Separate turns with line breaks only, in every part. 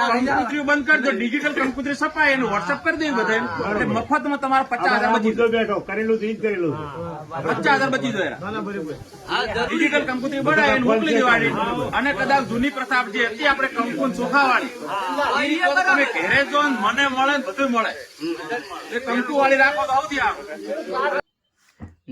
કંકોત્રીઓ બંધ કરી દો ડિજિટલ કંકોત્રી સપાય એનું વોટ્સઅપ કરી દે બધા એટલે મફતમાં તમારા પચાસ હજાર બચી
બેઠો. કરેલું જ કરેલું
પચાસ હજાર બચી જાય. ડિજિટલ કંકોત્રી બનાવી એને મોકલી દેવાની અને કદાચ જૂની પ્રથા જે હતી આપણે કંકુન ચોખા વાળી તમે ઘેરે જો મને મળે ને બધું મળે. એ કંકુ વાળી રાખો તો આવતી આવે.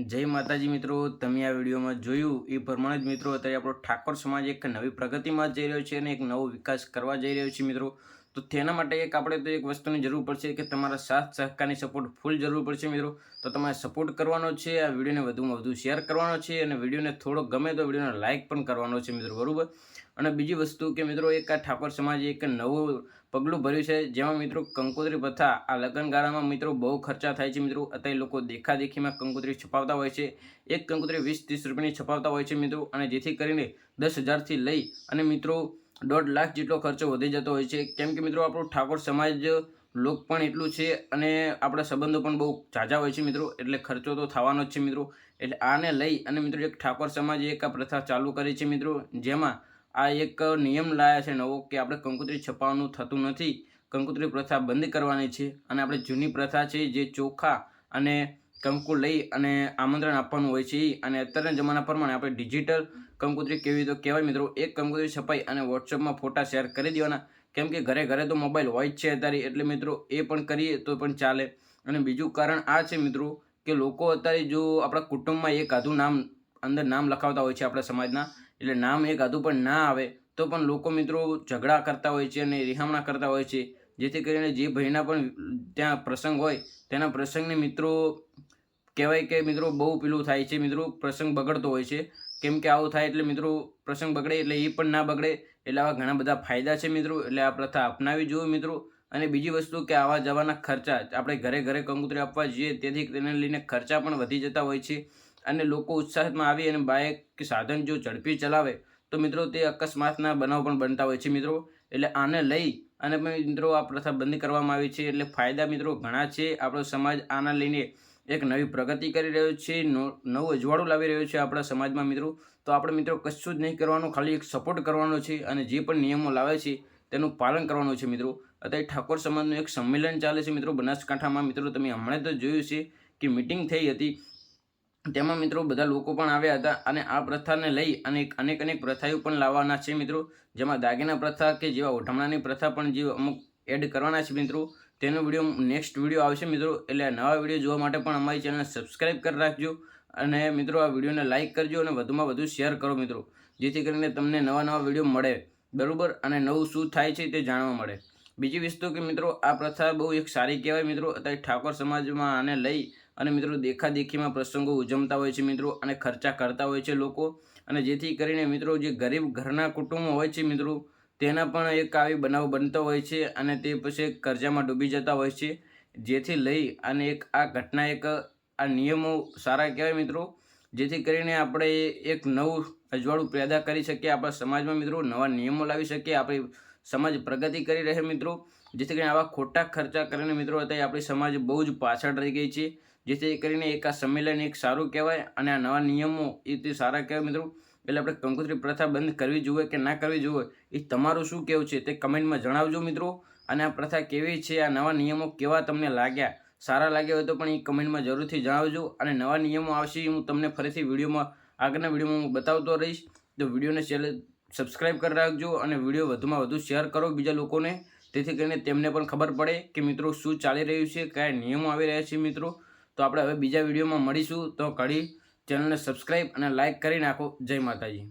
જય માતાજી મિત્રો, તમે આ વિડીયોમાં જોયું એ પ્રમાણે જ મિત્રો, અત્યારે આપણો ઠાકોર સમાજ એક નવી પ્રગતિમાં જઈ રહ્યો છે અને એક નવો વિકાસ કરવા જઈ રહ્યો છે મિત્રો. તો તેના માટે એક આપણે તો એક વસ્તુની જરૂર પડશે કે તમારા સાથ સહકારની સપોર્ટ ફૂલ જરૂર પડશે મિત્રો. તો તમારે સપોર્ટ કરવાનો છે, આ વિડીયોને વધુમાં વધુ શેર કરવાનો છે અને વિડીયોને થોડો ગમે તો વિડીયોને લાઇક પણ કરવાનો છે મિત્રો, બરાબર? અને બીજી વસ્તુ કે મિત્રો, એક આ ઠાકોર સમાજે એક નવું પગલું ભર્યું છે, જેમાં મિત્રો કંકોત્રી પ્રથા, આ લગ્નગાળામાં મિત્રો બહુ ખર્ચા થાય છે મિત્રો. અત્યારે લોકો દેખાદેખીમાં કંકોત્રી છપાવતા હોય છે. એક કંકોત્રી વીસ, ત્રીસ રૂપિયાની છપાવતા હોય છે મિત્રો. અને જેથી કરીને દસ હજારથી લઈ અને મિત્રો દોઢ લાખ જેટલો ખર્ચો વધી જતો હોય છે. કેમ કે મિત્રો, આપણું ઠાકોર સમાજ લોક પણ એટલું છે અને આપણા સંબંધો પણ બહુ ઝાઝા હોય છે મિત્રો. એટલે ખર્ચો તો થવાનો જ છે મિત્રો. એટલે આને લઈ અને મિત્રો, એક ઠાકોર સમાજે એક આ પ્રથા ચાલુ કરી છે મિત્રો, જેમાં આ એક નિયમ લાયા છે નવો કે આપણે કંકોત્રી છપાવવાનું થતું નથી. કંકોત્રી પ્રથા બંધ કરવાની છે અને આપણે જૂની પ્રથા છે જે ચોખા અને કંકુ લઈ અને આમંત્રણ આપવાનું હોય છે. અને અત્યારના જમાના પ્રમાણે આપણે ડિજિટલ કંકોત્રી કેવી તો કહેવાય મિત્રો? એક કંકોત્રી છપાઈ અને વોટ્સઅપમાં ફોટા શેર કરી દેવાના. કેમ કે ઘરે ઘરે તો મોબાઈલ હોય જ છે અત્યારે, એટલે મિત્રો એ પણ કરીએ તો પણ ચાલે. અને બીજું કારણ આ છે મિત્રો કે લોકો અત્યારે જો આપણા કુટુંબમાં એક આધું નામ, અંદર નામ લખાવતા હોય છે આપણા સમાજના, એટલે નામ એક આધું પણ ના આવે, તો પણ લોકો મિત્રો ઝઘડા કરતા હોય છે અને રિહામણા કરતા હોય છે. જેથી કરીને જે ભાઈના પણ ત્યાં પ્રસંગ હોય, તેના પ્રસંગને મિત્રો કહેવાય કે મિત્રો બહુ પેલું થાય છે, મિત્રો પ્રસંગ બગડતો હોય છે. કેમ કે આવું થાય એટલે મિત્રો પ્રસંગ બગડે એટલે એ પણ ના બગડે એટલે આવા ઘણા બધા ફાયદા છે મિત્રો, એટલે આ પ્રથા અપનાવી જોઈએ મિત્રો. અને બીજી વસ્તુ કે આવા જવાના ખર્ચા, આપણે ઘરે ઘરે કંકુતરી આપવા જઈએ તેથી તેને લઈને ખર્ચા પણ વધી જતા હોય છે. અને લોકો ઉત્સાહમાં આવી અને બાઇક કે સાધન જો ઝડપી ચલાવે, તો મિત્રો તે અકસ્માતના બનાવ પણ બનતા હોય છે મિત્રો. એટલે આને લઈ અને મિત્રો આ પ્રથા બંધ કરવામાં આવી છે. એટલે ફાયદા મિત્રો ઘણા છે. આપણો સમાજ આના લઈને એક નવી પ્રગતિ કરી રહ્યો છે નવું અજવાળું લાવી રહ્યો છે આપણા સમાજમાં મિત્રો. તો આપણે મિત્રો કશું જ નહીં કરવાનું, ખાલી એક સપોર્ટ કરવાનો છે અને જે પણ નિયમો લાવે છે તેનું પાલન કરવાનું છે મિત્રો. અત્યારે ઠાકોર સમાજનું એક સંમેલન ચાલે છે મિત્રો બનાસકાંઠામાં. મિત્રો, તમે હમણાં તો જોયું છે કે મિટિંગ થઈ હતી. તેમાં મિત્રો બધા લોકો પણ આવ્યા હતા અને આ પ્રથાને લઈ અને અનેક અનેક પ્રથાઓ પણ લાવવાના છે મિત્રો. જેમાં દાગીના પ્રથા કે જેવા ઓઢમણાની પ્રથા પણ જે અમુક એડ કરવાના છે મિત્રો. તેનો વીડિયો નેક્સ્ટ વીડિયો આવશે મિત્રો. એટલે નવા વીડિયો જોવા માટે પણ અમારી ચેનલને સબસ્ક્રાઈબ કરી રાખજો. અને મિત્રો, આ વિડીયોને લાઇક કરજો અને વધુમાં વધુ શેર કરો મિત્રો. જેથી કરીને તમને નવા નવા વીડિયો મળે. બરાબર? અને નવું શું થાય છે તે જાણવા મળે. બીજી વસ્તુ કે મિત્રો, આ પ્રથા બહુ એક સારી કહેવાય મિત્રો. અત્યારે ઠાકોર સમાજમાં આને લઈ અને મિત્રો, દેખાદેખીમાં પ્રસંગો ઉજવતા હોય છે મિત્રો અને ખર્ચા કરતા હોય છે લોકો. અને જેથી કરીને મિત્રો, જે ગરીબ ઘરના કુટુંબો હોય છે મિત્રો તેના પણ એક આવી બનાવ બનતો હોય છે અને તે પછી કરજામાં ડૂબી જતા હોય છે. જેથી લઈ અને એક આ ઘટના એક આ નિયમો સારા કહેવાય મિત્રો. જેથી કરીને આપણે એક નવું અજવાળું પેદા કરી શકીએ. આપણા સમાજમાં મિત્રો નવા નિયમો લાવી શકીએ. આપણી સમાજ પ્રગતિ કરી રહે મિત્રો. જેથી કરીને આવા ખોટા ખર્ચા કરીને મિત્રો અત્યારે આપણી સમાજ બહુ જ પાછળ રહી ગઈ છે. જેથી કરીને એક આ સંમેલન એક સારું કહેવાય અને આ નવા નિયમો એ તે સારા કહેવાય મિત્રો. એટલે આપણે કંકોત્રી પ્રથા બંધ કરવી જોઈએ કે ના કરવી જોઈએ એ તમારું શું કહેવું છે તે કમેન્ટમાં જણાવજો મિત્રો. અને આ પ્રથા કેવી છે, આ નવા નિયમો કેવા તમને લાગ્યા, સારા લાગ્યા હોય તો પણ એ કમેન્ટમાં જરૂરથી જણાવજો. અને નવા નિયમો આવશે હું તમને ફરીથી વિડીયોમાં, આગળના વિડીયોમાં હું બતાવતો રહીશ. તો વિડીયોને ચેનલ સબસ્ક્રાઈબ કરી રાખજો અને વીડિયો વધુમાં વધુ શેર કરો બીજા લોકોને. તેથી કરીને તેમને પણ ખબર પડે કે મિત્રો શું ચાલી રહ્યું છે, કયા નિયમો આવી રહ્યા છે મિત્રો. તો આપણે હવે બીજા વિડીયોમાં મળીશું. તો કડી ચેનલને સબસ્ક્રાઈબ અને લાઇક કરી નાખો. જય માતાજી.